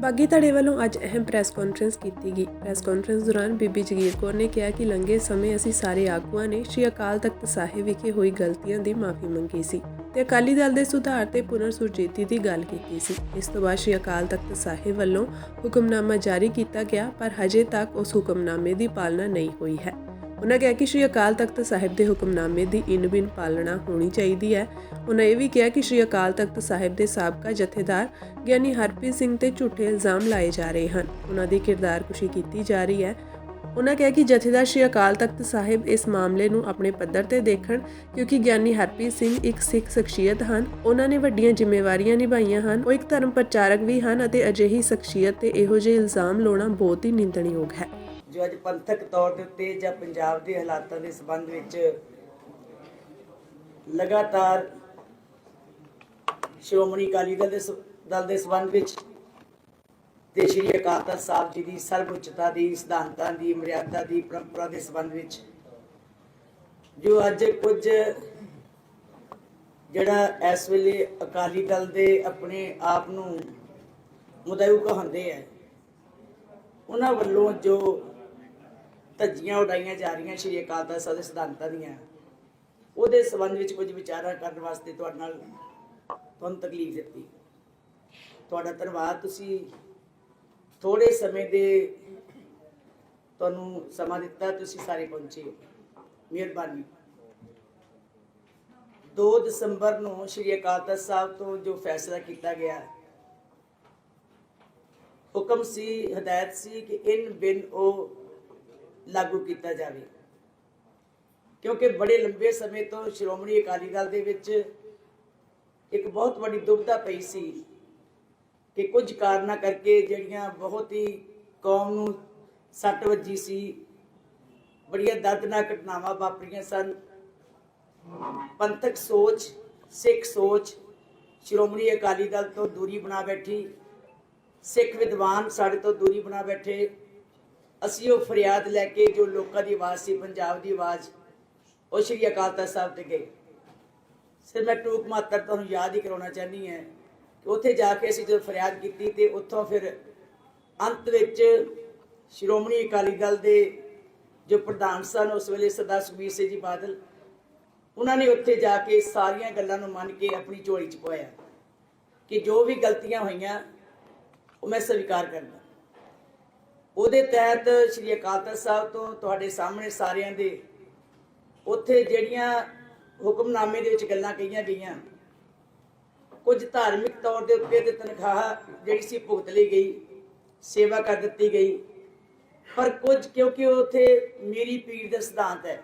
ਬਾਗੀ ਧੜੇ ਵੱਲੋਂ ਅੱਜ ਅਹਿਮ ਪ੍ਰੈਸ ਕਾਨਫਰੰਸ ਕੀਤੀ ਗਈ। ਪ੍ਰੈਸ ਕਾਨਫਰੰਸ ਦੌਰਾਨ ਬੀਬੀ ਜਗੀਰ ਕੌਰ ਨੇ ਕਿਹਾ ਕਿ ਲੰਘੇ ਸਮੇਂ ਅਸੀਂ ਸਾਰੇ ਆਗੂਆਂ ਨੇ ਸ਼੍ਰੀ ਅਕਾਲ ਤਖਤ ਸਾਹਿਬ ਵਿਖੇ ਹੋਈ ਗਲਤੀਆਂ ਦੀ ਮਾਫੀ ਮੰਗੀ ਸੀ ਤੇ ਅਕਾਲੀ ਦਲ ਦੇ ਸੁਧਾਰ ਤੇ ਪੁਨਰ ਸੁਰਜੀਤੀ ਦੀ ਗੱਲ ਕੀਤੀ ਸੀ। ਇਸ ਤੋਂ ਬਾਅਦ ਸ਼੍ਰੀ ਅਕਾਲ ਤਖਤ ਸਾਹਿਬ ਵੱਲੋਂ ਹੁਕਮਨਾਮਾ ਜਾਰੀ ਕੀਤਾ ਗਿਆ, ਪਰ ਹਜੇ ਤੱਕ ਉਸ ਹੁਕਮਨਾਮੇ ਦੀ ਪਾਲਣਾ ਨਹੀਂ ਹੋਈ ਹੈ। ਉਹਨਾਂ ਕਿਹਾ ਕਿ ਸ਼੍ਰੀ ਅਕਾਲ ਤਖਤ ਸਾਹਿਬ ਦੇ ਹੁਕਮਨਾਮੇ ਦੀ ਇਨ-ਬਿਨ ਪਾਲਣਾ ਹੋਣੀ ਚਾਹੀਦੀ ਹੈ। ਉਹਨਾਂ ਇਹ ਵੀ ਕਿਹਾ ਕਿ ਸ਼੍ਰੀ ਅਕਾਲ ਤਖਤ ਸਾਹਿਬ ਦੇ ਸਾਬਕਾ ਜਥੇਦਾਰ ਗਿਆਨੀ ਹਰਪ੍ਰੀਤ ਸਿੰਘ ਤੇ ਝੂਠੇ ਇਲਜ਼ਾਮ ਲਾਏ ਜਾ ਰਹੇ ਹਨ। ਉਹਨਾਂ ਦੀ ਕਿਰਦਾਰਕੁਸ਼ੀ ਕੀਤੀ ਜਾ ਰਹੀ ਹੈ। ਉਹਨਾਂ ਕਿਹਾ ਕਿ ਜਥੇਦਾਰ ਸ਼੍ਰੀ ਅਕਾਲ ਤਖਤ ਸਾਹਿਬ ਇਸ ਮਾਮਲੇ ਨੂੰ ਆਪਣੇ ਪੱਧਰ ਤੇ ਦੇਖਣ ਕਿਉਂਕਿ ਗਿਆਨੀ ਹਰਪ੍ਰੀਤ ਸਿੰਘ ਇੱਕ ਸਿੱਖ ਸ਼ਖਸੀਅਤ ਹਨ। ਉਹਨਾਂ ਨੇ ਵੱਡੀਆਂ ਜ਼ਿੰਮੇਵਾਰੀਆਂ ਨਿਭਾਈਆਂ ਹਨ। ਉਹ ਇੱਕ ਧਰਮ ਪ੍ਰਚਾਰਕ ਵੀ ਹਨ ਅਤੇ ਅਜਿਹੀ ਸ਼ਖਸੀਅਤ ਤੇ ਇਹੋ ਜਿਹੇ ਇਲਜ਼ਾਮ ਲਾਉਣਾ ਬਹੁਤ ਹੀ ਨਿੰਦਣਯੋਗ ਹੈ। ਜੋ ਅੱਜ ਪੰਥਕ ਤੌਰ ਦੇ ਉੱਤੇ ਜਾਂ ਪੰਜਾਬ ਦੇ ਹਾਲਾਤਾਂ ਦੇ ਸੰਬੰਧ ਵਿੱਚ ਲਗਾਤਾਰ ਸ਼੍ਰੋਮਣੀ ਅਕਾਲੀ ਦਲ ਦੇ ਦਲ ਦੇ ਸੰਬੰਧ ਵਿੱਚ ਤੇ ਸ਼੍ਰੀ ਅਕਾਲ ਤਖਤ ਸਾਹਿਬ ਜੀ ਦੀ ਸਰਵਉੱਚਤਾ ਦੀ, ਸਿਧਾਂਤਾਂ ਦੀ, ਮਰਿਆਦਾ ਦੀ, ਪਰੰਪਰਾ ਦੇ ਸੰਬੰਧ ਵਿੱਚ ਜੋ ਅੱਜ ਕੁਝ ਜਿਹੜਾ ਇਸ ਵੇਲੇ ਅਕਾਲੀ ਦਲ ਦੇ ਆਪਣੇ ਆਪ ਨੂੰ ਮੁਦਈਉ ਕਹਾਉਂਦੇ ਹੈ ਉਹਨਾਂ ਵੱਲੋਂ ਜੋ ਧੱਜੀਆਂ ਉਡਾਈਆਂ ਜਾ ਰਹੀਆਂ ਸ਼੍ਰੀ ਅਕਾਲ ਤਖਤ ਸਾਹਿਬ ਦੇ ਸਿਧਾਂਤਾਂ ਦੀਆਂ। ਉਹਦੇ ਸੰਬੰਧ ਵਿੱਚ ਕੁਝ ਵਿਚਾਰਾਂ ਕਰਨ ਵਾਸਤੇ ਤੁਹਾਡੇ ਨਾਲ ਤੁਹਾਨੂੰ ਤਕਲੀਫ ਦਿੱਤੀ। ਤੁਹਾਡਾ ਧੰਨਵਾਦ। ਤੁਸੀਂ ਥੋੜੇ ਸਮੇਂ ਦੇ ਤੁਹਾਨੂੰ ਸਮਾਂ ਦਿੱਤਾ, ਤੁਸੀਂ ਸਾਰੇ ਪਹੁੰਚੇ। ਹੋ ਮਿਹਰਬਾਨੀ। 2 ਦਸੰਬਰ ਨੂੰ ਸ਼੍ਰੀ ਅਕਾਲ ਤਖਤ ਸਾਹਿਬ ਤੋਂ ਜੋ ਫੈਸਲਾ ਕੀਤਾ ਗਿਆ, ਹੁਕਮ ਸੀ, ਹਦਾਇਤ ਸੀ ਕਿ ਇਨ ਬਿਨ ਉਹ ਲਾਗੂ ਕੀਤਾ ਜਾਵੇ। ਕਿਉਂਕਿ ਬੜੇ ਲੰਬੇ ਸਮੇਂ ਤੋਂ ਸ਼੍ਰੋਮਣੀ ਅਕਾਲੀ ਦਲ ਦੇ ਵਿੱਚ ਇੱਕ ਬਹੁਤ ਵੱਡੀ ਦੁਬਿਧਾ ਪਈ ਸੀ ਕਿ ਕੁਝ ਕਾਰਨਾਂ ਕਰਕੇ ਜਿਹੜੀਆਂ ਬਹੁਤ ਹੀ ਕੌਮ ਨੂੰ ਸੱਟ ਵੱਜੀ ਸੀ, ਬੜੀਆਂ ਦਰਦਨਾਕ ਘਟਨਾਵਾਂ ਵਾਪਰੀਆਂ ਸਨ। ਪੰਥਕ ਸੋਚ, ਸਿੱਖ ਸੋਚ ਸ਼੍ਰੋਮਣੀ ਅਕਾਲੀ ਦਲ ਤੋਂ ਦੂਰੀ ਬਣਾ ਬੈਠੀ, ਸਿੱਖ ਵਿਦਵਾਨ ਸਾਡੇ ਤੋਂ ਦੂਰੀ ਬਣਾ ਬੈਠੇ ਅਸੀਂ ਉਹ ਫਰਿਆਦ ਲੈ ਕੇ ਜੋ ਲੋਕਾਂ ਦੀ ਆਵਾਜ਼ ਸੀ, ਪੰਜਾਬ ਦੀ ਆਵਾਜ਼, ਉਹ ਸ਼੍ਰੀ ਅਕਾਲ ਤਖਤ ਸਾਹਿਬ ਤੇ ਗਏ। ਸਿਰ, ਮੈਂ ਟੂਕ ਮਾਤਰ ਤੁਹਾਨੂੰ ਯਾਦ ਹੀ ਕਰਾਉਣਾ ਚਾਹਨੀ ਹੈ ਕਿ ਉੱਥੇ ਜਾ ਕੇ ਅਸੀਂ ਜਦੋਂ ਫਰਿਆਦ ਕੀਤੀ ਤੇ ਉੱਥੋਂ ਫਿਰ ਅੰਤ ਵਿੱਚ ਸ਼੍ਰੋਮਣੀ ਅਕਾਲੀ ਦਲ ਦੇ ਜੋ ਪ੍ਰਧਾਨ ਸਨ, ਉਸ ਵੇਲੇ ਸਰਦਾਰ ਸੁਖਬੀਰ ਸਿੰਘ ਜੀ ਬਾਦਲ, ਉਹਨਾਂ ਨੇ ਉੱਥੇ ਜਾ ਕੇ ਸਾਰੀਆਂ ਗੱਲਾਂ ਨੂੰ ਮੰਨ ਕੇ ਆਪਣੀ ਝੋਲੀ ਚ ਪਾਇਆ ਕਿ ਜੋ ਵੀ ਗਲਤੀਆਂ ਹੋਈਆਂ, ਉਹ ਮੈਂ ਸਵੀਕਾਰ ਕਰਦਾ। ਉਹਦੇ ਤਹਿਤ ਸ਼੍ਰੀ ਅਕਾਲ ਤਖਤ ਸਾਹਿਬ ਤੋਂ ਤੁਹਾਡੇ ਸਾਹਮਣੇ ਸਾਰਿਆਂ ਦੇ ਉੱਥੇ ਜਿਹੜੀਆਂ ਹੁਕਮਨਾਮੇ ਦੇ ਵਿੱਚ ਗੱਲਾਂ ਕਹੀਆਂ ਗਈਆਂ, ਕੁਝ ਧਾਰਮਿਕ ਤੌਰ ਦੇ ਉੱਤੇ ਤੇ ਤਨਖਾਹ ਜਿਹੜੀ ਸੀ ਭੁਗਤ ਲਈ ਗਈ, ਸੇਵਾ ਕਰ ਦਿੱਤੀ ਗਈ, ਪਰ ਕੁਝ ਕਿਉਂਕਿ ਉੱਥੇ ਮੇਰੀ ਪੀੜ ਦਾ ਸਿਧਾਂਤ ਹੈ।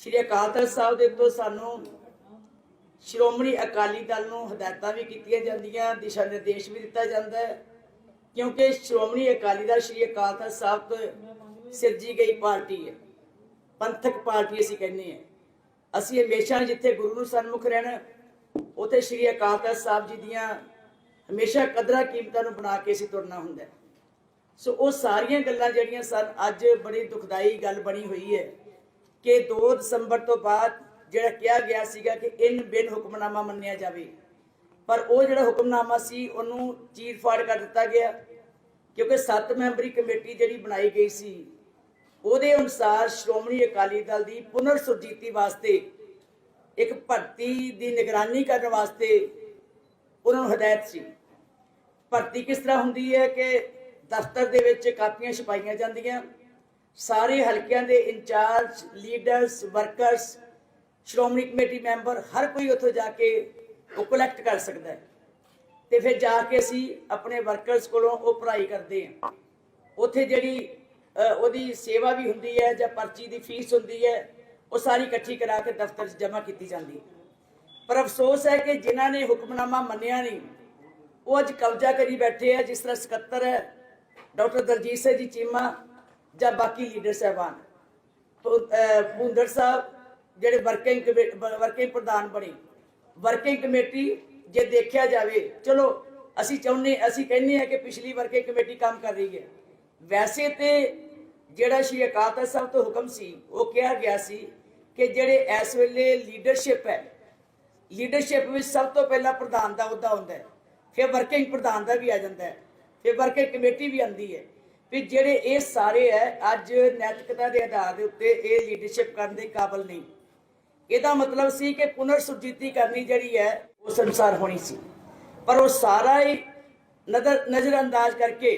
ਸ਼੍ਰੀ ਅਕਾਲ ਤਖਤ ਸਾਹਿਬ ਦੇ ਤੋਂ ਸਾਨੂੰ ਸ਼੍ਰੋਮਣੀ ਅਕਾਲੀ ਦਲ ਨੂੰ ਹਦਾਇਤਾਂ ਵੀ ਕੀਤੀਆਂ ਜਾਂਦੀਆਂ, ਦਿਸ਼ਾ ਨਿਰਦੇਸ਼ ਵੀ ਦਿੱਤਾ ਜਾਂਦਾ ਹੈ। ਕਿਉਂਕਿ ਸ਼੍ਰੋਮਣੀ ਅਕਾਲੀ ਦਲ ਸ਼੍ਰੀ ਅਕਾਲ ਤਖਤ ਸਾਹਿਬ ਤੋਂ ਸਿਰਜੀ ਗਈ ਪਾਰਟੀ ਹੈ। ਪੰਥਕ ਪਾਰਟੀ ਅਸੀਂ ਕਹਿੰਦੇ ਹਾਂ। ਅਸੀਂ ਹਮੇਸ਼ਾ ਜਿੱਥੇ ਗੁਰੂ ਨੂੰ ਸਨਮੁਖ ਰਹਿਣਾ, ਉਥੇ ਸ਼੍ਰੀ ਅਕਾਲ ਤਖਤ ਸਾਹਿਬ ਜੀ ਦੀਆਂ ਹਮੇਸ਼ਾ ਕਦਰਾਂ ਕੀਮਤਾਂ ਨੂੰ ਬਣਾ ਕੇ ਅਸੀਂ ਤੁਰਨਾ ਹੁੰਦਾ ਸੋ ਉਹ ਸਾਰੀਆਂ ਗੱਲਾਂ ਜਿਹੜੀਆਂ ਸਨ, ਅੱਜ ਬੜੀ ਦੁਖਦਾਈ ਗੱਲ ਬਣੀ ਹੋਈ ਹੈ ਕਿ 2 ਦਸੰਬਰ ਤੋਂ ਬਾਅਦ ਜਿਹੜਾ ਕਿਹਾ ਗਿਆ ਸੀਗਾ ਕਿ ਇਨ ਬਿਨ ਹੁਕਮਨਾਮਾ ਮੰਨਿਆ ਜਾਵੇ। ਪਰ ਉਹ ਜਿਹੜਾ ਹੁਕਮਨਾਮਾ ਸੀ, ਉਹਨੂੰ ਚੀਰ ਫਾੜ ਕਰ ਦਿੱਤਾ ਗਿਆ। ਕਿਉਂਕਿ 7 ਮੈਂਬਰੀ ਕਮੇਟੀ ਜਿਹੜੀ ਬਣਾਈ ਗਈ ਸੀ, ਉਹਦੇ ਅਨੁਸਾਰ ਸ਼੍ਰੋਮਣੀ ਅਕਾਲੀ ਦਲ ਦੀ ਪੁਨਰ ਸੁਰਜੀਤੀ ਵਾਸਤੇ, ਇੱਕ ਭਰਤੀ ਦੀ ਨਿਗਰਾਨੀ ਕਰਨ ਵਾਸਤੇ ਉਹਨਾਂ ਨੂੰ ਹਦਾਇਤ ਸੀ। ਭਰਤੀ ਕਿਸ ਤਰ੍ਹਾਂ ਹੁੰਦੀ ਹੈ ਕਿ ਦਫ਼ਤਰ ਦੇ ਵਿੱਚ ਕਾਪੀਆਂ ਛਪਾਈਆਂ ਜਾਂਦੀਆਂ, ਸਾਰੇ ਹਲਕਿਆਂ ਦੇ incharge, leaders, workers, Shiromani committee member, ਹਰ ਕੋਈ ਉੱਥੇ ਜਾ ਕੇ ਉਹ ਕਲੈਕਟ ਕਰ ਸਕਦਾ ਹੈ। ਤੇ ਫਿਰ ਜਾ ਕੇ ਅਸੀਂ ਆਪਣੇ ਵਰਕਰਸ ਕੋਲੋਂ ਉਹ ਪੜ੍ਹਾਈ ਕਰਦੇ ਹਾਂ। ਉੱਥੇ ਜਿਹੜੀ ਉਹਦੀ ਸੇਵਾ ਵੀ ਹੁੰਦੀ ਹੈ ਜਾਂ ਪਰਚੀ ਦੀ ਫੀਸ ਹੁੰਦੀ ਹੈ, ਉਹ ਸਾਰੀ ਇਕੱਠੀ ਕਰਾ ਕੇ ਦਫ਼ਤਰ 'ਚ ਜਮ੍ਹਾਂ ਕੀਤੀ ਜਾਂਦੀ ਹੈ। ਪਰ ਅਫਸੋਸ ਹੈ ਕਿ ਜਿਨ੍ਹਾਂ ਨੇ ਹੁਕਮਨਾਮਾ ਮੰਨਿਆ ਨਹੀਂ, ਉਹ ਅੱਜ ਕਬਜ਼ਾ ਕਰੀ ਬੈਠੇ ਆ, ਜਿਸ ਤਰ੍ਹਾਂ ਸਕੱਤਰ ਹੈ, ਡਾਕਟਰ ਦਲਜੀਤ ਸਿੰਘ ਜੀ ਚੀਮਾ ਜਾਂ ਬਾਕੀ ਲੀਡਰ ਸਹਿਬਾਨ। ਤੋਂ ਭੁੰਦਰ ਸਾਹਿਬ, ਜਿਹੜੇ ਵਰਕਿੰਗ ਵਰਕਿੰਗ ਪ੍ਰਧਾਨ ਬਣੇ। ਵਰਕਿੰਗ ਕਮੇਟੀ ਜੇ ਦੇਖਿਆ ਜਾਵੇ, ਚਲੋ, ਅਸੀਂ ਚਾਹੁੰਦੇ, ਅਸੀਂ ਕਹਿੰਦੇ ਆ ਕਿ ਪਿਛਲੀ ਵਰਕਿੰਗ ਕਮੇਟੀ ਕੰਮ ਕਰ ਰਹੀ ਹੈ। ਵੈਸੇ ਤੇ ਜਿਹੜਾ ਸ਼੍ਰੀ ਅਕਾਲ ਤਖਤ ਸਾਹਿਬ ਤੋਂ ਹੁਕਮ ਸੀ, ਉਹ ਕਿਹਾ ਗਿਆ ਸੀ ਕਿ ਜਿਹੜੇ ਇਸ ਵੇਲੇ ਲੀਡਰਸ਼ਿਪ ਹੈ ਲੀਡਰਸ਼ਿਪ ਵਿੱਚ ਸਭ ਤੋਂ ਪਹਿਲਾਂ ਪ੍ਰਧਾਨ ਦਾ ਅਹੁਦਾ ਹੁੰਦਾ ਹੈ, ਫਿਰ ਵਰਕਿੰਗ ਪ੍ਰਧਾਨ ਦਾ ਵੀ ਆ ਜਾਂਦਾ ਹੈ, ਫਿਰ ਵਰਕਿੰਗ ਕਮੇਟੀ ਵੀ ਆਂਦੀ ਹੈ। ਵੀ ਜਿਹੜੇ ਇਹ ਸਾਰੇ ਹੈ, ਅੱਜ ਨੈਤਿਕਤਾ ਦੇ ਆਧਾਰ ਦੇ ਉੱਤੇ ਇਹ ਲੀਡਰਸ਼ਿਪ ਕਰਨ ਦੇ ਕਾਬਿਲ ਨਹੀਂ। ਇਹਦਾ ਮਤਲਬ ਸੀ ਕਿ ਪੁਨਰ ਸੁਰਜੀਤੀ ਕਰਨੀ ਜਿਹੜੀ ਹੈ, ਉਹ ਸੰਸਾਰ ਹੋਣੀ ਸੀ। ਪਰ ਉਹ ਸਾਰਾ ਹੀ ਨਜ਼ਰ ਨਜ਼ਰਅੰਦਾਜ਼ ਕਰਕੇ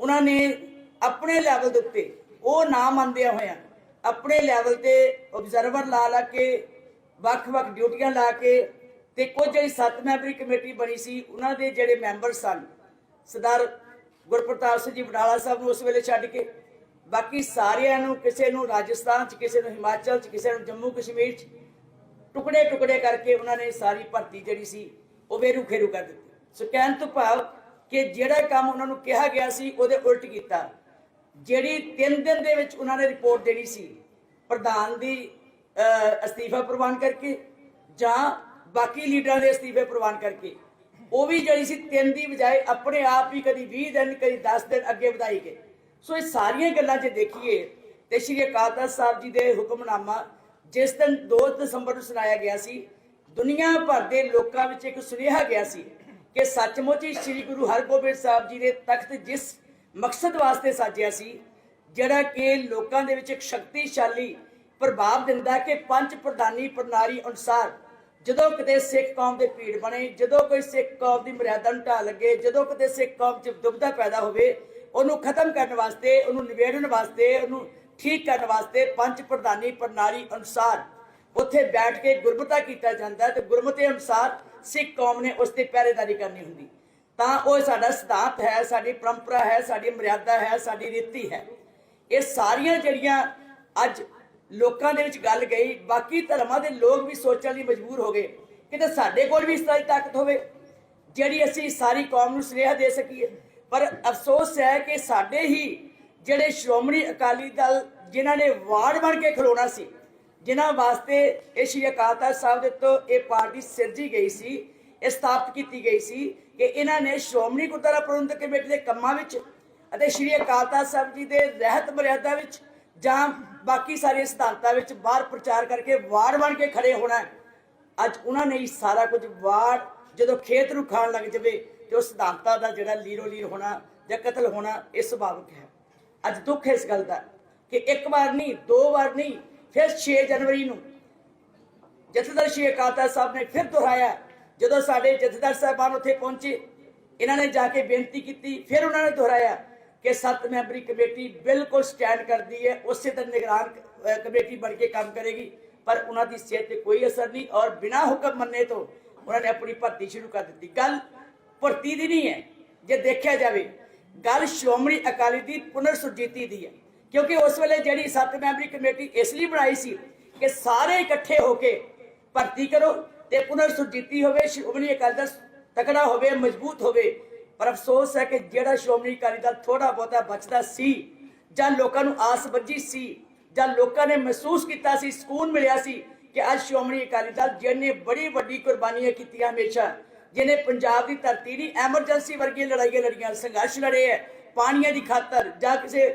ਉਹਨਾਂ ਨੇ ਆਪਣੇ ਲੈਵਲ ਦੇ ਉੱਤੇ ਉਹ ਨਾ ਮੰਨਦਿਆਂ ਹੋਇਆਂ ਆਪਣੇ ਲੈਵਲ ਤੇ ਆਬਜ਼ਰਵਰ ਲਾ ਲਾ ਕੇ, ਵੱਖ-ਵੱਖ ਡਿਊਟੀਆਂ ਲਾ ਕੇ ਤੇ ਕੁਝ ਜਿਹੜੀ ਸੱਤ ਮੈਂਬਰੀ ਕਮੇਟੀ ਬਣੀ ਸੀ, ਉਹਨਾਂ ਦੇ ਜਿਹੜੇ ਮੈਂਬਰ ਸਨ, ਸਰਦਾਰ ਗੁਰਪ੍ਰਤਾਪ ਸਿੰਘ ਜੀ ਬਡਾਲਾ ਸਾਹਿਬ ਨੂੰ ਉਸ ਵੇਲੇ ਛੱਡ ਕੇ, ਬਾਕੀ ਸਾਰਿਆਂ ਨੂੰ ਕਿਸੇ ਨੂੰ ਰਾਜਸਥਾਨ ਚ, ਕਿਸੇ ਨੂੰ ਹਿਮਾਚਲ ਚ, ਕਿਸੇ ਨੂੰ ਜੰਮੂ ਕਸ਼ਮੀਰ ਚ ਟੁਕੜੇ ਟੁਕੜੇ ਕਰਕੇ ਉਹਨਾਂ ਨੇ ਸਾਰੀ ਭਰਤੀ ਜਿਹੜੀ ਸੀ, ਉਹ ਵੇਰੂ ਖੇਰੂ ਕਰ ਦਿੱਤੀ। ਸੋ ਕਹਿਣ ਤੋਂ ਭਾਵ ਕਿ ਜਿਹੜਾ ਕੰਮ ਉਹਨਾਂ ਨੂੰ ਕਿਹਾ ਗਿਆ ਸੀ, ਉਹਦੇ ਉਲਟ ਕੀਤਾ। ਜਿਹੜੀ 3 ਦਿਨ ਦੇ ਵਿੱਚ ਉਹਨਾਂ ਨੇ ਰਿਪੋਰਟ ਦੇਣੀ ਸੀ, ਪ੍ਰਧਾਨ ਦੀ ਅਸਤੀਫਾ ਪ੍ਰਵਾਨ ਕਰਕੇ ਜਾਂ ਬਾਕੀ ਲੀਡਰਾਂ ਦੇ ਅਸਤੀਫੇ ਪ੍ਰਵਾਨ ਕਰਕੇ। ਉਹ ਵੀ ਜਿਹੜੀ ਸੀ, ਤਿੰਨ ਦੀ ਬਜਾਏ ਆਪਣੇ ਆਪ ਹੀ ਕਦੀ 20 ਦਿਨ, ਕਦੀ 10 ਦਿਨ ਅੱਗੇ ਵਧਾਈ ਗਏ। ਸੋ ਇਹ ਸਾਰੀਆਂ ਗੱਲਾਂ ਜੇ ਦੇਖੀਏ, ਤੇ ਸ਼੍ਰੀ ਅਕਾਲ ਤਖਤ ਸਾਹਿਬ ਜੀ ਦੇ ਹੁਕਮਨਾਮਾ ਜਿਸ ਦਿਨ 2 ਦਸੰਬਰ ਨੂੰ ਸੁਣਾਇਆ ਗਿਆ ਸੀ, ਦੁਨੀਆ ਭਰ ਦੇ ਲੋਕਾਂ ਵਿੱਚ ਇੱਕ ਸੁਨੇਹਾ ਗਿਆ ਸੀ ਕਿ ਸੱਚਮੁੱਚ ਹੀ ਸ੍ਰੀ ਗੁਰੂ ਹਰਗੋਬਿੰਦ ਸਾਹਿਬ ਜੀ ਦੇ ਤਖਤ ਜਿਸ ਮਕਸਦ ਵਾਸਤੇ ਸਾਜਿਆ ਸੀ, ਜਿਹੜਾ ਕਿ ਲੋਕਾਂ ਦੇ ਵਿੱਚ ਇੱਕ ਸ਼ਕਤੀਸ਼ਾਲੀ ਪ੍ਰਭਾਵ ਦਿੰਦਾ ਕਿ ਪੰਜ ਪ੍ਰਧਾਨੀ ਪ੍ਰਣਾਲੀ ਅਨੁਸਾਰ ਜਦੋਂ ਕਿਤੇ ਸਿੱਖ ਕੌਮ ਦੇ ਭੀੜ ਬਣੇ, ਜਦੋਂ ਕੋਈ ਸਿੱਖ ਕੌਮ ਦੀ ਮਰਿਆਦਾ ਨੂੰ ਢਾਹ ਲੱਗੇ, ਜਦੋਂ ਕਿਤੇ ਸਿੱਖ ਕੌਮ 'ਚ ਦੁਬਧਾ ਪੈਦਾ ਹੋਵੇ, ਉਹਨੂੰ ਖਤਮ ਕਰਨ ਵਾਸਤੇ, ਉਹਨੂੰ ਨਿਬੇੜਨ ਵਾਸਤੇ, ਉਹਨੂੰ ਠੀਕ ਕਰਨ ਵਾਸਤੇ ਪੰਜ ਪ੍ਰਧਾਨੀ ਪ੍ਰਣਾਲੀ ਅਨੁਸਾਰ ਉੱਥੇ ਬੈਠ ਕੇ ਗੁਰਮਤਾ ਕੀਤਾ ਜਾਂਦਾ ਹੈ ਤੇ ਗੁਰਮਤੇ ਅਨੁਸਾਰ ਸਿੱਖ ਕੌਮ ਨੇ ਉਸ ਤੇ ਪਹਿਰੇਦਾਰੀ ਕਰਨੀ ਹੁੰਦੀ। ਤਾਂ ਉਹ ਸਾਡਾ ਸਿਧਾਂਤ ਹੈ, ਸਾਡੀ ਪਰੰਪਰਾ ਹੈ, ਸਾਡੀ ਮਰਿਆਦਾ ਹੈ, ਸਾਡੀ ਰੀਤੀ ਹੈ। ਇਹ ਸਾਰੀਆਂ ਜਿਹੜੀਆਂ ਅੱਜ ਲੋਕਾਂ ਦੇ ਵਿੱਚ ਗੱਲ ਗਈ, ਬਾਕੀ ਧਰਮਾਂ ਦੇ ਲੋਕ ਵੀ ਸੋਚਣ ਲਈ ਮਜਬੂਰ ਹੋ ਗਏ ਕਿਤੇ ਸਾਡੇ ਕੋਲ ਵੀ ਇਸ ਤਰ੍ਹਾਂ ਦੀ ਤਾਕਤ ਹੋਵੇ, ਜਿਹੜੀ ਅਸੀਂ ਸਾਰੀ ਕੌਮ ਨੂੰ ਸੁਨੇਹਾ ਦੇ ਸਕੀਏ। ਪਰ ਅਫਸੋਸ ਹੈ ਕਿ ਸਾਡੇ ਹੀ ਜਿਹੜੇ ਸ਼੍ਰੋਮਣੀ ਅਕਾਲੀ ਦਲ ਜਿਨ੍ਹਾਂ ਨੇ ਵਾਰਡ ਬਣ ਕੇ ਖਲੋਣਾ ਸੀ, ਜਿਨ੍ਹਾਂ ਵਾਸਤੇ ਇਹ ਸ਼੍ਰੀ ਅਕਾਲ ਤਖਤ ਸਾਹਿਬ ਦੇ ਤੋਂ ਇਹ ਪਾਰਟੀ ਸਿਰਜੀ ਗਈ ਸੀ, ਇਹ ਸਥਾਪਿਤ ਕੀਤੀ ਗਈ ਸੀ ਕਿ ਇਹਨਾਂ ਨੇ ਸ਼੍ਰੋਮਣੀ ਗੁਰਦੁਆਰਾ ਪ੍ਰਬੰਧਕ ਕਮੇਟੀ ਦੇ ਕੰਮਾਂ ਵਿੱਚ ਅਤੇ ਸ਼੍ਰੀ ਅਕਾਲ ਤਖਤ ਸਾਹਿਬ ਜੀ ਦੇ ਰਹਿਤ ਮਰਿਆਦਾ ਵਿੱਚ ਜਾਂ ਬਾਕੀ ਸਾਰੇ ਸਿਧਾਂਤਾਂ ਵਿੱਚ ਬਾਹਰ ਪ੍ਰਚਾਰ ਕਰਕੇ ਵਾਰ ਬਣ ਕੇ ਖੜੇ ਹੋਣਾ ਅੱਜ ਉਹਨਾਂ ਨੇ ਹੀ ਸਾਰਾ ਕੁਝ ਵਾਰ ਜਦੋਂ ਖੇਤ ਨੂੰ ਖਾਣ ਲੱਗ ਜਵੇ ਤੇ ਉਹ ਸਿਧਾਂਤਾਂ ਦਾ ਜਿਹੜਾ ਲੀਰੋ ਲੀਰ ਹੋਣਾ ਜਾਂ ਕਤਲ ਹੋਣਾ, ਇਹ ਸੁਭਾਵਿਕ ਹੈ। ਅੱਜ ਦੁੱਖ ਹੈ ਇਸ ਗੱਲ ਦਾ ਕਿ ਇੱਕ ਵਾਰ ਨਹੀਂ, ਦੋ ਵਾਰ ਨਹੀਂ, ਫਿਰ 6 ਜਨਵਰੀ ਨੂੰ ਜਥੇਦਾਰ ਸ਼੍ਰੀ ਅਕਾਲ ਤਖਤ ਸਾਹਿਬ ਨੇ ਫਿਰ ਦੁਹਰਾਇਆ। ਜਦੋਂ ਸਾਡੇ ਜਥੇਦਾਰ ਸਾਹਿਬਾਨ ਉੱਥੇ ਪਹੁੰਚੇ, ਇਹਨਾਂ ਨੇ ਜਾ ਕੇ ਬੇਨਤੀ ਕੀਤੀ, ਫਿਰ ਉਹਨਾਂ ਨੇ ਦੁਹਰਾਇਆ ਕਿ ਸੱਤ ਮੈਂਬਰੀ ਕਮੇਟੀ ਬਿਲਕੁਲ ਸਟੈਂਡ ਕਰਦੀ ਹੈ, ਉਸੇ ਤਰ੍ਹਾਂ ਨਿਗਰਾਨ ਕਮੇਟੀ ਬਣ ਕੇ ਕੰਮ ਕਰੇਗੀ, ਪਰ ਉਹਨਾਂ ਦੀ ਸਿਹਤ ਤੇ ਕੋਈ ਅਸਰ ਨਹੀਂ ਔਰ ਬਿਨਾਂ ਹੁਕਮ ਮੰਨੇ ਤੋਂ ਉਹਨਾਂ ਨੇ ਆਪਣੀ ਭਰਤੀ ਸ਼ੁਰੂ ਕਰ ਦਿੱਤੀ। ਗੱਲ ਭਰਤੀ ਦੀ ਨਹੀਂ ਹੈ, ਜੇ ਦੇਖਿਆ ਜਾਵੇ ਗੱਲ ਸ਼੍ਰੋਮਣੀ ਅਕਾਲੀ ਦੀ ਪੁਨਰ ਸੁਰਜੀਤੀ ਦੀ ਹੈ। ਕਿਉਂਕਿ ਉਸ ਵੇਲੇ ਜਿਹੜੀ ਸੱਤ ਮੈਂਬਰੀ ਕਮੇਟੀ ਇਸ ਲਈ ਬਣਾਈ ਸੀ ਕਿ ਸਾਰੇ ਇਕੱਠੇ ਹੋ ਕੇ ਭਰਤੀ ਕਰੋ ਤੇ ਪੁਨਰ ਸੁਰਜੀਤੀ ਹੋਵੇ, ਸ਼੍ਰੋਮਣੀ ਅਕਾਲੀ ਦਲ ਤਕੜਾ ਹੋਵੇ, ਮਜ਼ਬੂਤ ਹੋਵੇ। ਪਰ ਅਫਸੋਸ ਹੈ ਕਿ ਜਿਹੜਾ ਸ਼੍ਰੋਮਣੀ ਅਕਾਲੀ ਦਲ ਥੋੜਾ ਬਹੁਤਾ ਬਚਦਾ ਸੀ ਜਾਂ ਲੋਕਾਂ ਨੂੰ ਆਸ ਵੱਜੀ ਸੀ ਜਾਂ ਲੋਕਾਂ ਨੇ ਮਹਿਸੂਸ ਕੀਤਾ ਸੀ, ਸਕੂਨ ਮਿਲਿਆ ਸੀ ਕਿ ਅੱਜ ਸ਼੍ਰੋਮਣੀ ਅਕਾਲੀ ਦਲ ਜਿਹਨੇ ਬੜੀ ਵੱਡੀ ਕੁਰਬਾਨੀਆਂ ਕੀਤੀਆਂ ਹਮੇਸ਼ਾ ਜਿਹਨੇ ਪੰਜਾਬ ਦੀ ਧਰਤੀ ਦੀ ਐਮਰਜੈਂਸੀ ਵਰਗੀਆਂ ਲੜਾਈਆਂ ਲੜੀਆਂ, ਸੰਘਰਸ਼ ਲੜੇ ਹੈ ਪਾਣੀਆਂ ਦੀ ਖਾਤਰ ਜਾਂ ਕਿਸੇ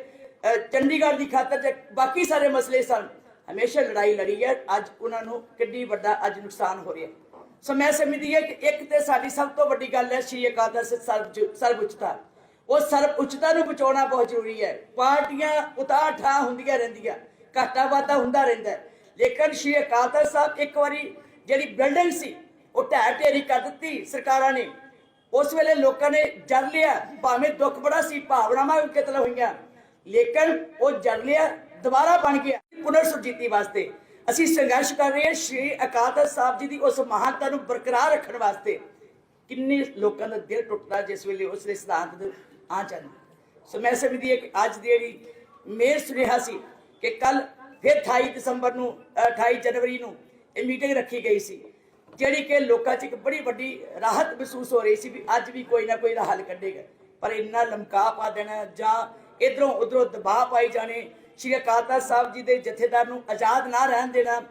ਚੰਡੀਗੜ੍ਹ ਦੀ ਖਾਤਰ ਜਾਂ ਬਾਕੀ ਸਾਰੇ ਮਸਲੇ ਸਨ, ਹਮੇਸ਼ਾ ਲੜਾਈ ਲੜੀ ਹੈ ਅੱਜ ਉਹਨਾਂ ਨੂੰ ਕਿੰਨੀ ਵੱਡਾ ਅੱਜ ਨੁਕਸਾਨ ਹੋ ਰਿਹਾ। ਸੋ ਮੈਂ ਸਮਝਦੀ ਹੈ ਕਿ ਇੱਕ ਤੇ ਸਾਡੀ ਸਭ ਤੋਂ ਵੱਡੀ ਗੱਲ ਹੈ ਸ਼੍ਰੀ ਅਕਾਲ ਤਖਤ ਸਾਹਿਬ ਸਰਬ ਉੱਚਤਾ ਉਹ ਸਰਬ ਉੱਚਤਾ ਨੂੰ ਬਚਾਉਣਾ ਬਹੁਤ ਜ਼ਰੂਰੀ ਹੈ ਪਾਰਟੀਆਂ ਉਤਾਰ ਠਾਹ ਹੁੰਦੀਆਂ ਰਹਿੰਦੀਆਂ, ਘਾਟਾ ਵਾਧਾ ਹੁੰਦਾ ਰਹਿੰਦਾ ਲੇਕਿਨ ਸ਼੍ਰੀ ਅਕਾਲ ਤਖਤ ਸਾਹਿਬ ਇੱਕ ਵਾਰੀ ਜਿਹੜੀ ਬਿਲਡਿੰਗ ਸੀ ਉਹ ਢਹਿ ਢੇਰੀ ਕਰ ਦਿੱਤੀ ਸਰਕਾਰਾਂ ਨੇ। ਉਸ ਵੇਲੇ ਲੋਕਾਂ ਨੇ ਜਰ ਲਿਆ ਭਾਵੇਂ ਦੁੱਖ ਬੜਾ ਸੀ ਭਾਵਨਾਵਾਂ ਵੀ ਕਿਤਲ ਹੋਈਆਂ। ਲੇਕਿਨ ਉਹ ਜਰ ਲਿਆ ਦੁਬਾਰਾ ਬਣ ਗਿਆ ਪੁਨਰ ਸੁਰਜੀਤੀ ਵਾਸਤੇ। ਅਸੀਂ ਸੰਘਰਸ਼ ਕਰ ਰਹੇ ਹਾਂ ਸ਼੍ਰੀ ਅਕਾਲ ਤਖਤ ਸਾਹਿਬ ਜੀ ਦੀ ਉਸ ਮਹਾਨਤਾ ਨੂੰ ਬਰਕਰਾਰ ਰੱਖਣ ਵਾਸਤੇ। ਕਿੰਨੇ ਲੋਕਾਂ ਦਾ ਦਿਲ ਟੁੱਟਦਾ ਜਿਸ ਵੇਲੇ ਉਸ ਦੇ ਸਿਧਾਂਤ ਆ ਜਾਂਦੇ ਸੋ ਮੈਂ ਸਮਝਦੀ ਹਾਂ ਕਿ ਅੱਜ ਦੀ ਜਿਹੜੀ ਮੇਰ ਸੁਨੇਹਾ ਸੀ ਕਿ ਕੱਲ ਫਿਰ 28 ਦਸੰਬਰ ਨੂੰ ਅ, 28 ਜਨਵਰੀ ਨੂੰ ਇਹ ਮੀਟਿੰਗ ਰੱਖੀ ਗਈ ਸੀ। ਜਿਹੜੀ ਕਿ ਲੋਕਾਂ 'ਚ ਇੱਕ ਬੜੀ ਵੱਡੀ ਰਾਹਤ ਮਹਿਸੂਸ ਹੋ ਰਹੀ ਸੀ ਵੀ ਅੱਜ ਵੀ ਕੋਈ ਨਾ ਕੋਈ ਦਾ ਹੱਲ ਕੱਢੇਗਾ। ਪਰ ਇੰਨਾ ਲਮਕਾ ਪਾ ਦੇਣਾ ਜਾਂ ਇਧਰੋਂ ਉਧਰੋਂ ਦਬਾਅ ਪਾਈ ਜਾਣੇ, ਸ਼੍ਰੀ ਅਕਾਲ ਤਖਤ ਸਾਹਿਬ ਜੀ ਦੇ ਜਥੇਦਾਰ ਨੂੰ ਆਜ਼ਾਦ ਨਾ ਰਹਿਣ ਦੇਣਾ,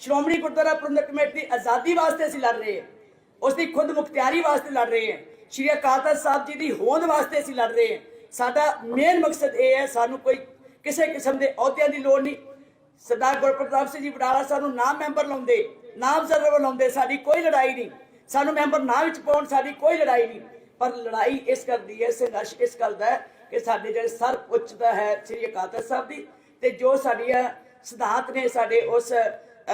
ਸ਼੍ਰੋਮਣੀ ਗੁਰਦੁਆਰਾ ਪ੍ਰਬੰਧਕ ਕਮੇਟੀ ਦੀ ਆਜ਼ਾਦੀ ਵਾਸਤੇ ਅਸੀਂ ਲੜ ਰਹੇ ਹਾਂ ਉਸ ਦੀ ਖੁਦ ਮੁਖਤਿਆਰੀ ਵਾਸਤੇ ਲੜ ਰਹੇ ਹਾਂ, ਸ਼੍ਰੀ ਅਕਾਲ ਤਖਤ ਸਾਹਿਬ ਜੀ ਦੀ ਹੋਂਦ ਵਾਸਤੇ ਅਸੀਂ ਲੜ ਰਹੇ ਹਾਂ। ਸਾਡਾ ਮੇਨ ਮਕਸਦ ਇਹ ਹੈ, ਸਾਨੂੰ ਕੋਈ ਕਿਸੇ ਕਿਸਮ ਦੇ ਅਹੁਦਿਆਂ ਦੀ ਲੋੜ ਨਹੀਂ। ਸਰਦਾਰ ਗੁਰਪ੍ਰਤਾਪ ਸਿੰਘ ਜੀ ਬਟਾਲਾ ਸਾਨੂੰ ਨਾ ਮੈਂਬਰ ਲਾਉਂਦੇ ਨਾ ਅਬਜ਼ਰਵਰ ਲਾਉਂਦੇ, ਸਾਡੀ ਕੋਈ ਲੜਾਈ ਨਹੀਂ। ਸਾਨੂੰ ਮੈਂਬਰ ਨਾ ਵਿੱਚ ਪਾਉਣ, ਸਾਡੀ ਕੋਈ ਲੜਾਈ ਨਹੀਂ। ਪਰ ਲੜਾਈ ਇਸ ਕਰਦੀ ਹੈ ਸੰਘਰਸ਼ ਇਸ ਗੱਲ ਦਾ ਹੈ ਕਿ ਸਾਡੇ ਜਿਹੜੇ ਸਰ ਉੱਚਤਾ ਹੈ ਸ੍ਰੀ ਅਕਾਲ ਤਖਤ ਸਾਹਿਬ ਦੀ ਤੇ ਜੋ ਸਾਡੀਆਂ ਸਿਧਾਂਤ ਨੇ ਸਾਡੇ ਉਸ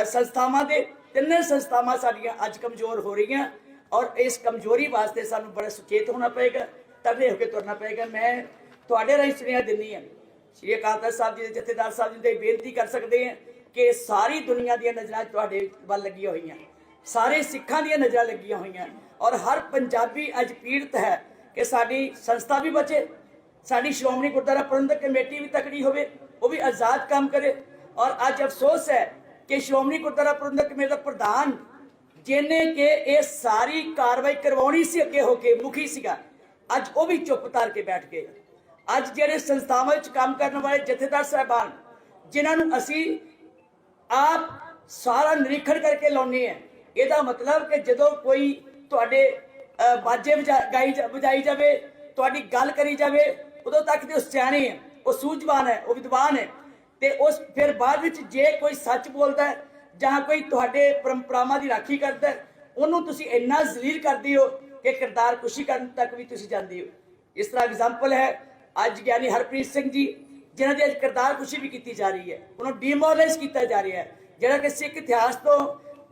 ਸੰਸਥਾਵਾਂ ਦੇ, ਤਿੰਨੇ ਸੰਸਥਾਵਾਂ ਸਾਡੀਆਂ ਅੱਜ ਕਮਜ਼ੋਰ ਹੋ ਰਹੀਆਂ ਔਰ ਇਸ ਕਮਜ਼ੋਰੀ ਵਾਸਤੇ ਸਾਨੂੰ ਬੜਾ ਸੁਚੇਤ ਹੋਣਾ ਪਏਗਾ, ਤਗੜੇ ਹੋ ਕੇ ਤੁਰਨਾ ਪਏਗਾ। ਮੈਂ ਤੁਹਾਡੇ ਰਾਹੀਂ ਸੁਨੇਹਾ ਦਿੰਨੀ ਹਾਂ, ਸ਼੍ਰੀ ਅਕਾਲ ਤਖਤ ਸਾਹਿਬ ਜੀ ਦੇ ਜਥੇਦਾਰ ਸਾਹਿਬ ਜੀ ਦੇ ਬੇਨਤੀ ਕਰ ਸਕਦੇ ਹਾਂ ਕਿ ਸਾਰੀ ਦੁਨੀਆ ਦੀਆਂ ਨਜ਼ਰਾਂ ਤੁਹਾਡੇ ਵੱਲ ਲੱਗੀਆਂ ਹੋਈਆਂ। ਸਾਰੇ ਸਿੱਖਾਂ ਦੀਆਂ ਨਜ਼ਰਾਂ ਲੱਗੀਆਂ ਹੋਈਆਂ। ਔਰ ਹਰ ਪੰਜਾਬੀ ਅੱਜ ਪੀੜਤ ਹੈ ਕਿ ਸਾਡੀ ਸੰਸਥਾ ਵੀ ਬਚੇ, ਸਾਡੀ ਸ਼੍ਰੋਮਣੀ ਗੁਰਦੁਆਰਾ ਪ੍ਰਬੰਧਕ ਕਮੇਟੀ ਵੀ ਤਕੜੀ ਹੋਵੇ, ਉਹ ਵੀ ਆਜ਼ਾਦ ਕੰਮ ਕਰੇ। ਔਰ ਅੱਜ ਅਫਸੋਸ ਹੈ ਕਿ ਸ਼੍ਰੋਮਣੀ ਗੁਰਦੁਆਰਾ ਪ੍ਰਬੰਧਕ ਕਮੇਟੀ ਦਾ ਪ੍ਰਧਾਨ ਜਿਹਨੇ ਕਿ ਇਹ ਸਾਰੀ ਕਾਰਵਾਈ ਕਰਵਾਉਣੀ ਸੀ, ਅੱਗੇ ਹੋ ਕੇ ਮੁਖੀ ਸੀਗਾ, ਅੱਜ ਉਹ ਵੀ ਚੁੱਪ ਧਾਰ ਕੇ ਬੈਠ ਗਏ। ਅੱਜ ਜਿਹੜੇ ਸੰਸਥਾਵਾਂ ਵਿੱਚ ਕੰਮ ਕਰਨ ਵਾਲੇ ਜਥੇਦਾਰ ਸਾਹਿਬਾਨ, ਜਿਨ੍ਹਾਂ ਨੂੰ ਅਸੀਂ ਆਪ ਸਾਰਾ ਨਿਰੀਖਣ ਕਰਕੇ ਲਾਉਨੇ ਆ। ਇਹਦਾ ਮਤਲਬ ਕਿ ਜਦੋਂ ਕੋਈ ਤੁਹਾਡੇ ਅਹ, ਬਾਜੇ ਵਜਾ- ਗਾਈ ਜਾ- ਵਜਾਈ ਜਾਵੇ ਤੁਹਾਡੀ ਗੱਲ ਕਰੀ ਜਾਵੇ ਉਦੋਂ ਤੱਕ ਤੇ ਉਹ ਸਿਆਣੇ ਹੈ ਉਹ ਸੂਝਵਾਨ ਹੈ ਉਹ ਵਿਦਵਾਨ ਹੈ। ਤੇ ਉਸ ਫਿਰ ਬਾਅਦ ਵਿੱਚ ਜੇ ਕੋਈ ਸੱਚ ਬੋਲਦਾ ਹੈ ਜਾਂ ਕੋਈ ਤੁਹਾਡੇ ਪਰੰਪਰਾਵਾਂ ਦੀ ਰਾਖੀ ਕਰਦਾ ਹੈ, ਉਹਨੂੰ ਤੁਸੀਂ ਇੰਨਾ ਜ਼ਲੀਲ ਕਰਦੇ ਹੋ ਕਿ ਕਿਰਦਾਰ ਕੁਸ਼ੀ ਕਰਨ ਤੱਕ ਵੀ ਤੁਸੀਂ ਜਾਂਦੇ ਹੋ। ਇਸ ਤਰ੍ਹਾਂ ਐਗਜ਼ਾਮਪਲ ਹੈ ਅੱਜ ਗਿਆਨੀ ਹਰਪ੍ਰੀਤ ਸਿੰਘ ਜੀ ਜਿਨ੍ਹਾਂ ਦੀ ਅੱਜ ਕਿਰਦਾਰ ਕੁਸ਼ੀ ਵੀ ਕੀਤੀ ਜਾ ਰਹੀ ਹੈ, ਉਹਨਾਂ ਨੂੰ ਡੀਮੋਰਲਾਈਜ਼ ਕੀਤਾ ਜਾ ਰਿਹਾ ਹੈ। ਜਿਹੜਾ ਕਿ ਸਿੱਖ ਇਤਿਹਾਸ ਤੋਂ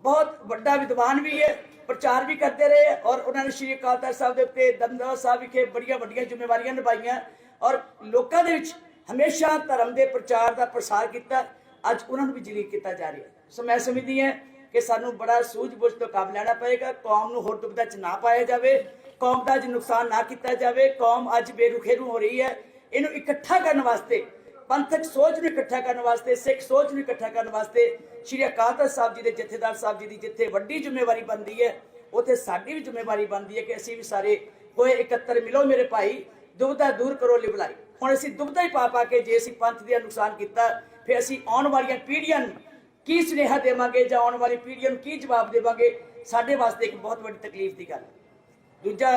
ਬਹੁਤ ਵੱਡਾ ਵਿਦਵਾਨ ਵੀ ਹੈ, ਪ੍ਰਚਾਰ ਵੀ ਕਰਦੇ ਰਹੇ ਔਰ ਉਹਨਾਂ ਨੇ ਸ਼੍ਰੀ ਅਕਾਲ ਤਖਤ ਸਾਹਿਬ ਦੇ ਉੱਤੇ ਦਮਦਮਾ ਸਾਹਿਬ ਵਿਖੇ ਬੜੀਆਂ ਵੱਡੀਆਂ ਜ਼ਿੰਮੇਵਾਰੀਆਂ ਨਿਭਾਈਆਂ ਔਰ ਲੋਕਾਂ ਦੇ ਵਿੱਚ ਹਮੇਸ਼ਾ ਧਰਮ ਦੇ ਪ੍ਰਚਾਰ ਦਾ ਪ੍ਰਸਾਰ ਕੀਤਾ, ਅੱਜ ਉਹਨਾਂ ਨੂੰ ਵੀ ਜਲੀਲ ਕੀਤਾ ਜਾ ਰਿਹਾ ਸੋ ਮੈਂ ਸਮਝਦੀ ਹਾਂ ਕਿ ਸਾਨੂੰ ਬੜਾ ਸੂਝ-ਬੂਝ ਤੋਂ ਕੰਮ ਲੈਣਾ ਪਏਗਾ, ਕੌਮ ਨੂੰ ਹੋਰ ਦੁਬਿਧਾ ਚ ਨਾ ਪਾਇਆ ਜਾਵੇ, ਕੌਮ ਦਾ ਅੱਜ ਨੁਕਸਾਨ ਨਾ ਕੀਤਾ ਜਾਵੇ, ਕੌਮ ਅੱਜ ਬੇਰੁਖੇ ਹੋ ਰਹੀ ਹੈ, ਇਹਨੂੰ ਇਕੱਠਾ ਕਰਨ ਵਾਸਤੇ ਪੰਥਕ ਸੋਚ ਨੂੰ ਇਕੱਠਾ ਕਰਨ ਵਾਸਤੇ, ਸਿੱਖ ਸੋਚ ਨੂੰ ਇਕੱਠਾ ਕਰਨ ਵਾਸਤੇ ਸ਼੍ਰੀ ਅਕਾਲ ਤਖਤ ਸਾਹਿਬ ਜੀ ਦੇ ਜਥੇਦਾਰ ਸਾਹਿਬ ਜੀ ਦੀ ਜਿੱਥੇ ਵੱਡੀ ਜ਼ਿੰਮੇਵਾਰੀ ਬਣਦੀ ਹੈ, ਉੱਥੇ ਸਾਡੀ ਵੀ ਜ਼ਿੰਮੇਵਾਰੀ ਬਣਦੀ ਹੈ ਕਿ ਅਸੀਂ ਵੀ ਸਾਰੇ ਹੋਏ ਇਕੱਤਰ ਮਿਲੋ ਮੇਰੇ ਭਾਈ ਦੁਬਦਾ ਦੂਰ ਕਰੋ ਲਿਬਲਾਈ ਹੁਣ ਅਸੀਂ ਦੁਬਦਾ ਹੀ ਪਾ ਪਾ ਕੇ ਜੇ ਅਸੀਂ ਪੰਥ ਦਾ ਨੁਕਸਾਨ ਕੀਤਾ, ਫਿਰ ਅਸੀਂ ਆਉਣ ਵਾਲੀਆਂ ਪੀੜ੍ਹੀਆਂ ਨੂੰ ਕੀ ਸੁਨੇਹਾ ਦੇਵਾਂਗੇ ਜਾਂ ਆਉਣ ਵਾਲੀ ਪੀੜ੍ਹੀਆਂ ਨੂੰ ਕੀ ਜਵਾਬ ਦੇਵਾਂਗੇ, ਸਾਡੇ ਵਾਸਤੇ ਇੱਕ ਬਹੁਤ ਵੱਡੀ ਤਕਲੀਫ ਦੀ ਗੱਲ ਹੈ। ਦੂਜਾ,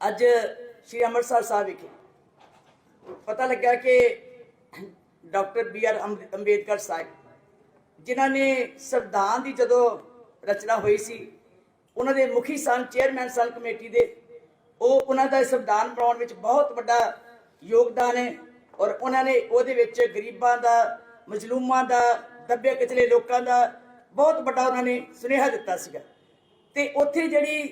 ਅੱਜ ਸ਼੍ਰੀ ਅੰਮ੍ਰਿਤਸਰ ਸਾਹਿਬ ਵਿਖੇ ਪਤਾ ਲੱਗਾ ਕਿ doctor B R Ambedkar Sahib, ਜਿਨ੍ਹਾਂ ਨੇ ਸੰਵਿਧਾਨ ਦੀ ਜਦੋਂ ਰਚਨਾ ਹੋਈ ਸੀ, ਉਹਨਾਂ ਦੇ ਮੁਖੀ ਸਨ, ਚੇਅਰਮੈਨ ਸਨ ਕਮੇਟੀ ਦੇ, ਉਹ ਉਹਨਾਂ ਦਾ ਸੰਵਿਧਾਨ ਬਣਾਉਣ ਵਿੱਚ ਬਹੁਤ ਵੱਡਾ ਯੋਗਦਾਨ ਹੈ ਔਰ ਉਹਨਾਂ ਨੇ ਉਹਦੇ ਵਿੱਚ ਗਰੀਬਾਂ ਦਾ, ਮਜ਼ਲੂਮਾਂ ਦਾ, ਦੱਬੇ ਕਚਲੇ ਲੋਕਾਂ ਦਾ ਬਹੁਤ ਵੱਡਾ ਉਹਨਾਂ ਨੇ ਸੁਨੇਹਾ ਦਿੱਤਾ ਸੀਗਾ। ਤੇ ਉੱਥੇ ਜਿਹੜੀ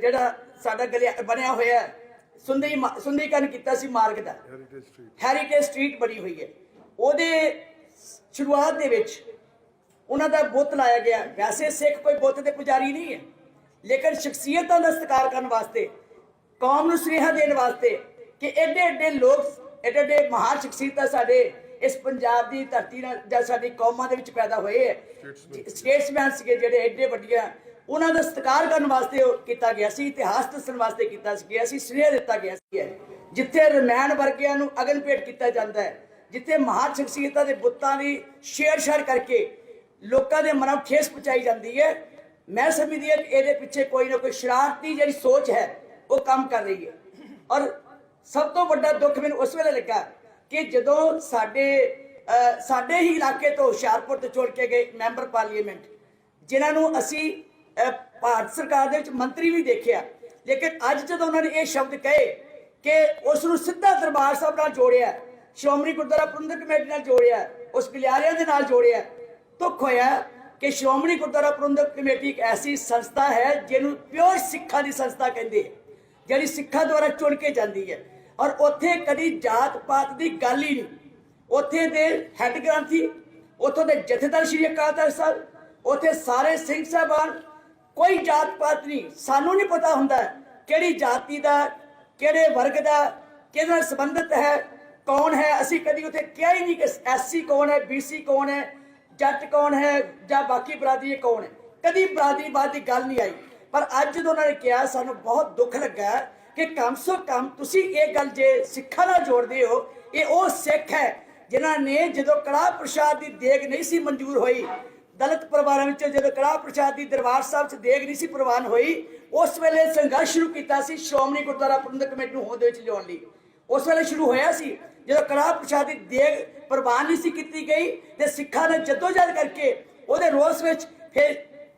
ਜਿਹੜਾ ਸਾਡਾ ਗਲਿਆ, ਬਣਿਆ ਹੋਇਆ ਸੁੰਦਰੀ ਸੁੰਦਰੀਕਰਨ ਕੀਤਾ ਸੀ ਮਾਰਗ ਦਾ। ਹੈਰੀਟੇਜ ਸਟਰੀਟ ਹੈਰੀਟੇਜ ਸਟਰੀਟ ਬਣੀ ਹੋਈ ਹੈ। ਉਹਦੇ ਸ਼ੁਰੂਆਤ ਦੇ ਵਿੱਚ ਉਹਨਾਂ ਦਾ ਬੁੱਤ ਲਾਇਆ ਗਿਆ। ਵੈਸੇ ਸਿੱਖ ਕੋਈ ਬੁੱਤ ਦੇ ਪੁਜਾਰੀ ਨਹੀਂ ਹੈ। ਲੇਕਿਨ ਸ਼ਖਸੀਅਤਾਂ ਦਾ ਸਤਿਕਾਰ ਕਰਨ ਵਾਸਤੇ ਕੌਮ ਨੂੰ ਸੁਨੇਹਾ ਦੇਣ ਵਾਸਤੇ ਕਿ ਐਡੇ ਐਡੇ ਲੋਕ ਐਡੇ ਐਡੇ ਮਹਾਨ ਸ਼ਖਸੀਅਤਾਂ ਸਾਡੇ ਇਸ ਪੰਜਾਬ ਦੀ ਧਰਤੀ ਨਾਲ ਜਾਂ ਸਾਡੀ ਕੌਮਾਂ ਦੇ ਵਿੱਚ ਪੈਦਾ ਹੋਏ ਹੈ। ਸਟੇਟਸਮੈਨ ਸੀਗੇ ਜਿਹੜੇ ਐਡੇ ਵੱਡੀਆਂ ਉਹਨਾਂ ਦਾ ਸਤਿਕਾਰ ਕਰਨ ਵਾਸਤੇ ਉਹ ਕੀਤਾ ਗਿਆ ਸੀ, ਇਤਿਹਾਸ ਦੱਸਣ ਵਾਸਤੇ ਕੀਤਾ ਗਿਆ ਸੀ, ਸੁਨੇਹਾ ਦਿੱਤਾ ਗਿਆ ਸੀ ਜਿੱਥੇ ਰਮੈਣ ਵਰਗਿਆਂ ਨੂੰ ਅਗਨ ਭੇਟ ਕੀਤਾ ਜਾਂਦਾ ਹੈ, ਜਿੱਥੇ ਮਹਾਨ ਸ਼ਖਸੀਅਤਾਂ ਦੇ ਬੁੱਤਾਂ ਦੀ ਛੇੜਛਾੜ ਕਰਕੇ ਲੋਕਾਂ ਦੇ ਮਨਾਂ ਨੂੰ ਠੇਸ ਪਹੁੰਚਾਈ ਜਾਂਦੀ ਹੈ, ਮੈਂ ਸਮਝਦੀ ਹਾਂ ਕਿ ਇਹਦੇ ਪਿੱਛੇ ਕੋਈ ਨਾ ਕੋਈ ਸ਼ਰਾਰਤੀ ਜਿਹੜੀ ਸੋਚ ਹੈ, ਉਹ ਕੰਮ ਕਰ ਰਹੀ ਹੈ। ਔਰ ਸਭ ਤੋਂ ਵੱਡਾ ਦੁੱਖ ਮੈਨੂੰ ਉਸ ਵੇਲੇ ਲੱਗਾ ਕਿ ਜਦੋਂ ਸਾਡੇ ਸਾਡੇ ਹੀ ਇਲਾਕੇ ਤੋਂ ਹੁਸ਼ਿਆਰਪੁਰ ਤੋਂ ਚੁਣ ਕੇ ਗਏ ਮੈਂਬਰ ਪਾਰਲੀਮੈਂਟ, ਜਿਨ੍ਹਾਂ ਨੂੰ ਅਸੀਂ ਭਾਰਤ ਸਰਕਾਰ ਦੇ ਵਿੱਚ ਮੰਤਰੀ ਵੀ ਦੇਖਿਆ। ਲੇਕਿਨ ਅੱਜ ਜਦੋਂ ਉਹਨਾਂ ਨੇ ਇਹ ਸ਼ਬਦ ਕਹੇ ਕਿ ਉਸ ਨੂੰ ਸਿੱਧਾ ਦਰਬਾਰ ਸਾਹਿਬ ਨਾਲ ਜੋੜਿਆ, ਸ਼੍ਰੋਮਣੀ ਗੁਰਦੁਆਰਾ ਪ੍ਰਬੰਧਕ ਕਮੇਟੀ ਨਾਲ ਜੋੜਿਆ, ਉਸ ਗਲਿਆਰਿਆਂ ਦੇ ਨਾਲ ਜੋੜਿਆ, ਦੁੱਖ ਹੋਇਆ ਕਿ ਸ਼੍ਰੋਮਣੀ ਗੁਰਦੁਆਰਾ ਪ੍ਰਬੰਧਕ ਕਮੇਟੀ ਇੱਕ ਐਸੀ ਸੰਸਥਾ ਹੈ ਜਿਹਨੂੰ ਪਿਓਰ ਸਿੱਖਾਂ ਦੀ ਸੰਸਥਾ ਕਹਿੰਦੇ ਹੈ ਜਿਹੜੀ ਸਿੱਖਾਂ ਦੁਆਰਾ ਚੁਣ ਕੇ ਜਾਂਦੀ ਹੈ। ਔਰ ਉੱਥੇ ਕਦੀ ਜਾਤ ਪਾਤ ਦੀ ਗੱਲ ਹੀ ਨਹੀਂ। ਉੱਥੇ ਦੇ ਹੈੱਡ ਗ੍ਰੰਥੀ, ਉੱਥੋਂ ਦੇ ਜਥੇਦਾਰ ਸ਼੍ਰੀ ਅਕਾਲ ਤਖਤ ਸਾਹਿਬ, ਉੱਥੇ ਸਾਰੇ ਸਿੰਘ ਸਾਹਿਬਾਨ ਕੋਈ ਜਾਤ ਪਾਤ ਨਹੀਂ। ਸਾਨੂੰ ਨਹੀਂ ਪਤਾ ਹੁੰਦਾ ਕਿਹੜੀ ਜਾਤੀ ਦਾ, ਕਿਹੜੇ ਵਰਗ ਦਾ, ਕਿਹਦੇ ਨਾਲ ਸੰਬੰਧਿਤ ਹੈ, ਕੌਣ ਹੈ। ਅਸੀਂ ਕਦੀ ਉੱਥੇ ਕਿਹਾ ਹੀ ਨਹੀਂ ਕਿ ਐਸਸੀ ਕੌਣ ਹੈ ਬੀਸੀ ਕੌਣ ਹੈ, ਜੱਟ ਕੌਣ ਹੈ ਜਾਂ ਬਾਕੀ ਬਰਾਦਰੀ ਕੌਣ ਹੈ। ਕਦੀ ਬਰਾਦਰੀਵਾਦ ਦੀ ਗੱਲ ਨਹੀਂ ਆਈ। ਪਰ ਅੱਜ ਜਦੋਂ ਉਹਨਾਂ ਨੇ ਕਿਹਾ, ਸਾਨੂੰ ਬਹੁਤ ਦੁੱਖ ਲੱਗਾ ਕਿ ਕਮ ਸੋ ਕਮ ਤੁਸੀਂ ਇਹ ਗੱਲ ਜੇ ਸਿੱਖਾਂ ਨਾਲ ਜੋੜਦੇ ਹੋ, ਇਹ ਉਹ ਸਿੱਖ ਹੈ ਜਿਨ੍ਹਾਂ ਨੇ ਜਦੋਂ ਕੜਾਹ ਪ੍ਰਸ਼ਾਦ ਦੀ ਦੇਗ ਨਹੀਂ ਸੀ ਮਨਜ਼ੂਰ ਹੋਈ ਦਲਿਤ ਪਰਿਵਾਰਾਂ ਵਿੱਚੋਂ ਜਦੋਂ ਕੜਾਹ ਪ੍ਰਸ਼ਾਦ ਦੀ ਦਰਬਾਰ ਸਾਹਿਬ 'ਚ ਦੇਗ ਨਹੀਂ ਸੀ ਪ੍ਰਵਾਨ ਹੋਈ, ਉਸ ਵੇਲੇ ਸੰਘਰਸ਼ ਸ਼ੁਰੂ ਕੀਤਾ ਸੀ ਸ਼੍ਰੋਮਣੀ ਗੁਰਦੁਆਰਾ ਪ੍ਰਬੰਧਕ ਕਮੇਟੀ ਨੂੰ ਹੋਂਦ ਵਿੱਚ ਲਿਆਉਣ ਲਈ। ਉਸ ਵੇਲੇ ਸ਼ੁਰੂ ਹੋਇਆ ਸੀ, ਜਦੋਂ ਕੜਾਹ ਪ੍ਰਸ਼ਾਦ ਦੀ ਦੇਗ ਪ੍ਰਵਾਨ ਨਹੀਂ ਸੀ ਕੀਤੀ ਗਈ ਤੇ ਸਿੱਖਾਂ ਨੇ ਜਦੋਜਹਿਦ ਕਰਕੇ ਉਹਦੇ ਰੋਸ ਵਿੱਚ ਫਿਰ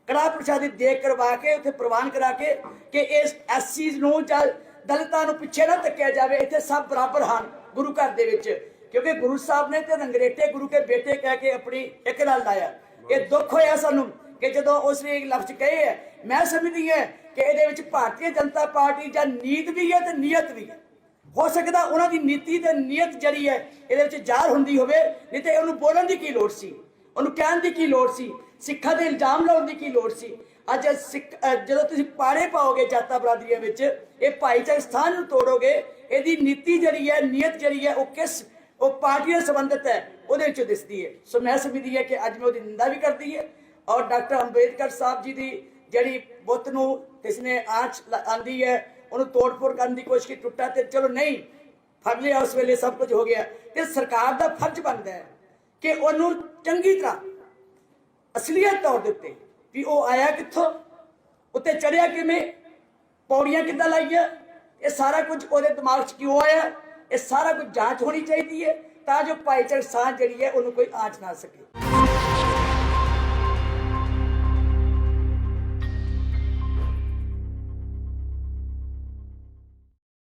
ਕੜਾ ਪ੍ਰਸ਼ਾਦੀ ਦੇਗ ਕਰਵਾ ਕੇ ਉੱਥੇ ਪ੍ਰਵਾਨ ਕਰਾ ਕੇ ਕਿ ਇਸ ਐਸਸੀਜ਼ ਨੂੰ ਜਾਂ ਦਲਿਤਾਂ ਨੂੰ ਪਿੱਛੇ ਨਾ ਤੱਕਿਆ ਜਾਵੇ, ਇੱਥੇ ਸਭ ਬਰਾਬਰ ਹਨ ਗੁਰੂ ਘਰ ਦੇ ਵਿੱਚ। ਕਿਉਂਕਿ ਗੁਰੂ ਸਾਹਿਬ ਨੇ ਤੇ ਰੰਗਰੇਟੇ ਗੁਰੂ ਕੇ ਬੇਟੇ ਕਹਿ ਕੇ ਆਪਣੀ ਇੱਕ ਨਾਲ ਲਾਇਆ। ਇਹ ਦੁੱਖ ਹੋਇਆ ਸਾਨੂੰ ਕਿ ਜਦੋਂ ਉਸ ਨੇ ਇਹ ਲਫ਼ਜ਼ ਕਹੇ ਹੈ, ਮੈਂ ਸਮਝਦੀ ਹੈ ਕਿ ਇਹਦੇ ਵਿੱਚ ਭਾਰਤੀ ਜਨਤਾ ਪਾਰਟੀ ਜਾਂ ਨੀਤ ਵੀ ਹੈ ਤੇ ਨੀਅਤ ਵੀ ਹੈ। ਹੋ ਸਕਦਾ ਉਹਨਾਂ ਦੀ ਨੀਤੀ ਤੇ ਨੀਅਤ ਜਿਹੜੀ ਹੈ, ਇਹਦੇ ਵਿੱਚ ਜ਼ਾਹਰ ਹੁੰਦੀ ਹੋਵੇ, ਨਹੀਂ ਤੇ ਉਹਨੂੰ ਬੋਲਣ ਦੀ ਕੀ ਲੋੜ ਸੀ? ਉਹਨੂੰ ਕਹਿਣ ਦੀ ਕੀ ਲੋੜ ਸੀ? ਸਿੱਖਾਂ ਦੇ ਇਲਜ਼ਾਮ ਲਾਉਣ ਦੀ ਕੀ ਲੋੜ ਸੀ? ਅੱਜ ਸਿੱਖ ਜਦੋਂ ਤੁਸੀਂ ਪਾੜੇ ਪਾਓਗੇ ਜਾਤਾਂ ਬਰਾਦਰੀਆਂ ਵਿੱਚ, ਇਹ ਭਾਈਚਾਰਕ ਸਥਾਨ ਨੂੰ ਤੋੜੋਗੇ, ਇਹਦੀ ਨੀਤੀ ਜਿਹੜੀ ਹੈ ਨੀਅਤ ਜਿਹੜੀ ਹੈ, ਉਹ ਕਿਸ ਉਹ ਪਾਰਟੀ ਨਾਲ ਸੰਬੰਧਿਤ ਹੈ? ਉਹਦੇ ਵਿੱਚ ਦਿਸਦੀ ਹੈ। ਸੋ ਮੈਂ ਸਮਝਦੀ ਹੈ ਕਿ ਅੱਜ ਮੈਂ ਉਹਦੀ ਨਿੰਦਾ ਵੀ ਕਰਦੀ ਹੈ ਔਰ ਡਾਕਟਰ ਅੰਬੇਦਕਰ ਸਾਹਿਬ ਜੀ ਦੀ ਜਿਹੜੀ ਬੁੱਤ ਨੂੰ ਕਿਸ ਆਂਚ ਲ- ਆਂਦੀ ਹੈ, ਉਹਨੂੰ ਤੋੜਫੋੜ ਕਰਨ ਦੀ ਕੋਸ਼ਿਸ਼ ਕੀ ਟੁੱਟਾ ਤੇ ਚਲੋ ਨਹੀਂ, ਫੜ ਲਿਆ ਉਸ ਵੇਲੇ ਸਭ ਕੁਝ ਹੋ ਗਿਆ। ਤੇ ਸਰਕਾਰ ਦਾ ਫਰਜ਼ ਬਣਦਾ ਹੈ ਕਿ ਉਹਨੂੰ ਚੰਗੀ ਤਰ੍ਹਾਂ ਅਸਲੀਅਤ ਤੌਰ ਦੇ ਉੱਤੇ ਵੀ ਉਹ ਆਇਆ ਕਿੱਥੋਂ, ਉੱਤੇ ਚੜਿਆ ਕਿਵੇਂ, ਪੌੜੀਆਂ ਕਿੱਦਾਂ ਲਾਈਆਂ, ਇਹ ਸਾਰਾ ਕੁਝ ਉਹਦੇ ਦਿਮਾਗ 'ਚ ਕਿਉਂ ਆਇਆ, ਇਹ ਸਾਰਾ ਕੁਝ ਜਾਂਚ ਹੋਣੀ ਚਾਹੀਦੀ ਹੈ। ਤਾਂ ਜੋ ਭਾਈਚਾਰਕ ਸਾਂਝ ਜਿਹੜੀ ਹੈ ਉਹਨੂੰ ਕੋਈ ਆਂਚ ਨਾ ਸਕੇ।